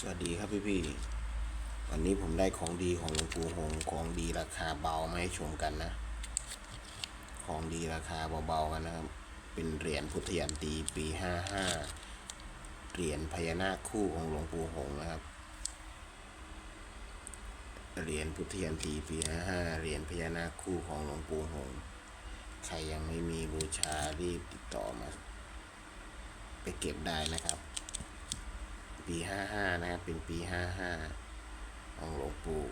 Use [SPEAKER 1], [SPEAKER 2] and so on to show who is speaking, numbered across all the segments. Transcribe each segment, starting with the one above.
[SPEAKER 1] สวัสดีครับพี่พี่วันนี้ผมได้ของดีของหลวงปู่หงของดีราคาเบามาให้ชมกันนะ ของดีราคาเบาๆกันนะครับ เป็นเหรียญพุทธยันตีปีห้าห้าเหรียญพญานาคคู่ของหลวงปู่หงนะครับ เหรียญพุทธยันตีปีห้าห้าเหรียญพญานาคคู่ของหลวงปู่หง ใครยังไม่มีบูชารีบติดต่อมา ไปเก็บได้นะครับ ปีห้าห้านะครับ เป็นปีห้าห้าของหลวงปู่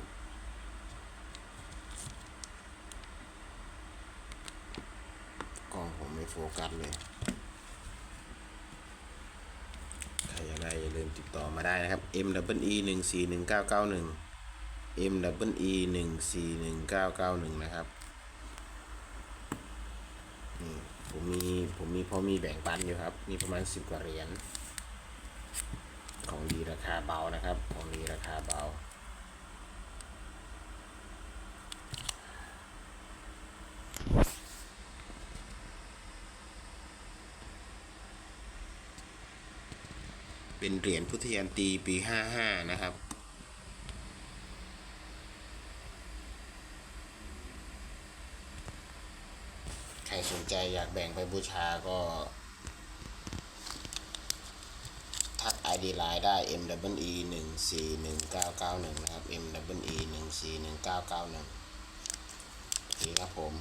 [SPEAKER 1] กล้องผมไม่โฟกัสเลย ใครอยากได้อย่าลืมติดต่อมาได้นะครับ M W E หนึ่งสี่หนึ่งเก้าเก้าหนึ่ง M W E หนึ่งสี่หนึ่งเก้าเก้าหนึ่งนะครับนี่ผมมีผมมีพอมีแบ่งปันอยู่ครับ มีประมาณสิบกว่าเหรียญ ของดีราคาเบานะครับ ของดีราคาเบา เป็นเหรียญพุทธยันตีปีห้าห้านะครับใครสนใจอยากแบ่งไปบูชาก็ ทัก ID ไลน์ได้ M W E หนึ่งสี่หนึ่งเก้าเก้าหนึ่งนะครับ M W E หนึ่งสี่หนึ่งเก้าเก้าหนึ่งโอเคครับผม